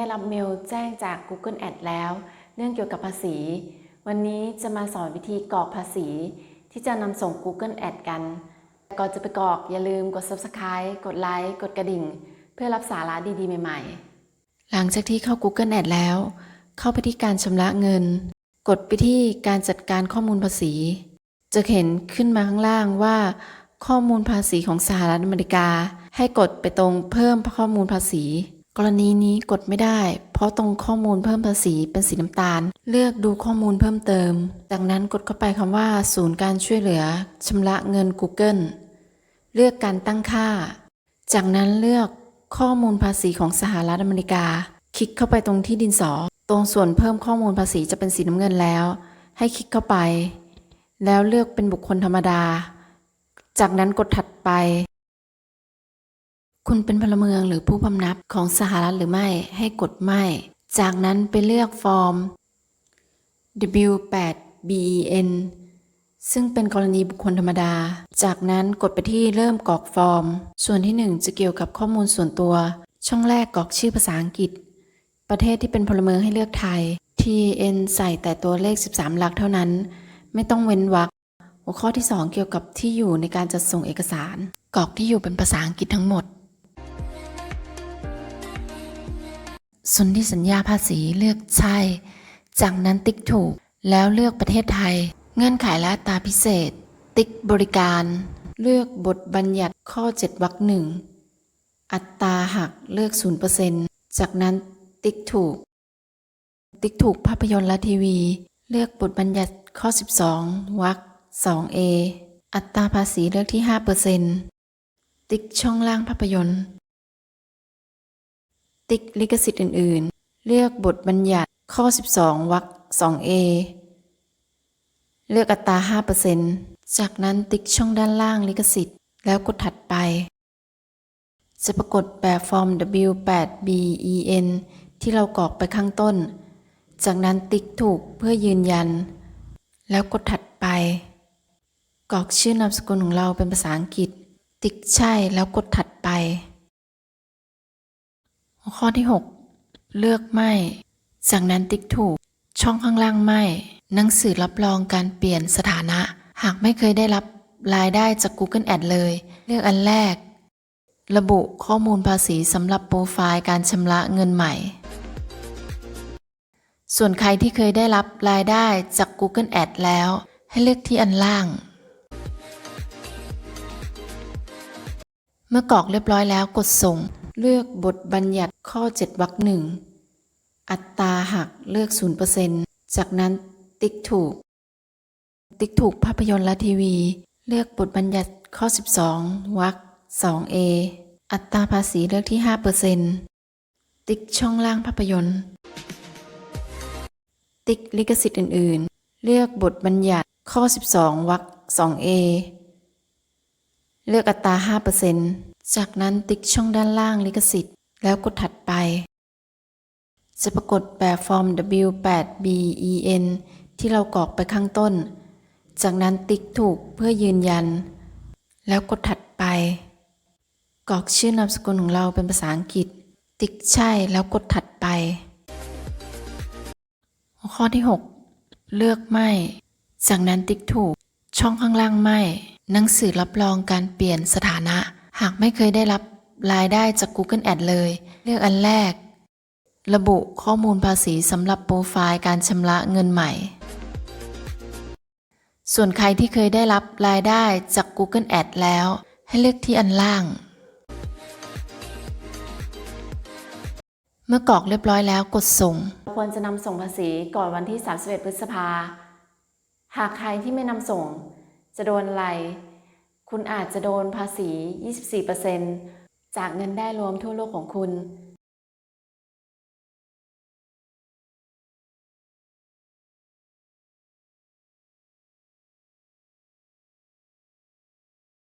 ได้รับเมลแจ้งจาก Google Ad แล้ว เรื่องเกี่ยวกับภาษี วันนี้จะมาสอนวิธีกรอกภาษี ที่จะนำส่ง Google Ad กัน ก่อนจะไปกรอกอย่าลืมกด Subscribe กดไลค์กดกระดิ่ง เพื่อรับสาระดีๆ ใหม่ๆ หลังจากที่เข้า Google Ad แล้ว เข้าไปที่การชำระเงิน กดไปที่การจัดการข้อมูลภาษี จะเห็นขึ้นมาข้างล่างว่า ข้อมูลภาษีของสหรัฐอเมริกา ให้กดไปตรงเพิ่มข้อมูลภาษี กรณีนี้กดไม่ได้ เพราะตรงข้อมูลเพิ่มภาษีเป็นสีน้ำตาล เลือกดูข้อมูลเพิ่มเติม จากนั้นกดเข้าไปคำว่า ศูนย์การช่วยเหลือชำระเงิน Google เลือกการตั้งค่า จากนั้นเลือกข้อมูลภาษีของสหรัฐอเมริกา คลิกเข้าไปตรงที่ดินสอ ตรงส่วนเพิ่มข้อมูลภาษีจะเป็นสีน้ำเงินแล้ว ให้คลิกเข้าไป แล้วเลือกเป็นบุคคลธรรมดา จากนั้นกดถัดไป คุณเป็นพลเมืองหรือผู้พำนับของสหรัฐหรือไม่ให้กดไม่ จากนั้นไปเลือกฟอร์ม W8BEN ซึ่งเป็นกรณีบุคคลธรรมดา จากนั้นกดไปที่เริ่มกรอกฟอร์ม ส่วนที่ 1 จะเกี่ยวกับข้อมูลส่วนตัว ช่องแรกกรอกชื่อภาษาอังกฤษ ประเทศที่เป็นพลเมืองให้เลือกไทย TN ใส่แต่ตัวเลข 13 หลักเท่านั้น ไม่ต้องเว้นวรรค หัวข้อที่ 2 เกี่ยวกับที่อยู่ในการจัดส่งเอกสาร กรอกที่อยู่เป็นภาษาอังกฤษทั้งหมด สนธิสัญญาภาษีเลือกใช่ จากนั้นติ๊กถูก แล้วเลือกประเทศไทย เงื่อนไขและอัตราพิเศษ ติ๊กบริการ เลือกบทบัญญัติข้อ 7วรรคหนึ่งอัตราหักเลือก 0%จากนั้นติ๊กถูก ติ๊กถูกภาพยนตร์และทีวี เลือกบทบัญญัติข้อ 12วรรค 2A อัตราภาษีเลือกที่ 5%ติ๊กช่องล่างภาพยนตร์ ติ๊กลิขสิทธิ์อื่น ๆ เลือกบทบัญญัติข้อ 12วรรค 2A เลือกอัตรา 5%จากนั้นติ๊กช่องด้านล่างลิขสิทธิ์ แล้วกดถัดไป จะปรากฏแบบฟอร์ม W8BEN ที่เรากรอกไปข้างต้น จากนั้นติ๊กถูกเพื่อยืนยัน แล้วกดถัดไป กรอกชื่อนามสกุลของเราเป็นภาษาอังกฤษ ติ๊กใช่แล้วกดถัดไป ข้อที่ 6 เลือกไม่ จากนั้นติ๊กถูก ช่องข้างล่างไม่ หนังสือรับรองการเปลี่ยนสถานะ หากไม่เคยได้รับรายได้จาก Google Ad เลย เลือกอันแรก ระบุข้อมูลภาษีสำหรับโปรไฟล์การชำระเงินใหม่ ส่วนใครที่เคยได้รับรายได้จาก Google Ad แล้ว ให้เลือกที่อันล่าง เมื่อกรอกเรียบร้อยแล้วกดส่ง เลือกบทบัญญัติข้อ 7วรรคหนึ่ง อัตราหักเลือก 0%จากนั้นติ๊กถูก ติ๊กถูกภาพยนตร์และทีวี เลือกบทบัญญัติข้อ 12วรรค 2A อัตราภาษีเลือกที่ 5%ติ๊กช่องล่างภาพยนตร์ ติ๊กลิขสิทธิ์อื่น ๆ เลือกบทบัญญัติข้อ 12วรรค 2A เลือกอัตรา 5% จากนั้นติ๊กช่องด้านล่างลิขสิทธิ์ แล้วกดถัดไป จะปรากฏแบบฟอร์ม W8BEN ที่เรากรอกไปข้างต้น จากนั้นติ๊กถูกเพื่อยืนยัน แล้วกดถัดไป กรอกชื่อนามสกุลของเราเป็นภาษาอังกฤษ ติ๊กใช่แล้วกดถัดไป ข้อที่ 6 เลือกไม่ จากนั้นติ๊กถูก ช่องข้างล่างไม่ หนังสือรับรองการเปลี่ยนสถานะ หากไม่เคยได้รับรายได้จาก Google Ad เลย เลือกอันแรก ระบุข้อมูลภาษีสำหรับโปรไฟล์การชำระเงินใหม่ ส่วนใครที่เคยได้รับรายได้จาก Google Ad แล้ว ให้เลือกที่อันล่าง เมื่อกรอกเรียบร้อยแล้วกดส่ง ควรจะนำส่งภาษีก่อนวันที่ 31 พฤษภา หากใครที่ไม่นำส่ง จะโดนอะไร คุณอาจจะโดนภาษี 24%จากเงินได้รวมทั่วโลกของคุณ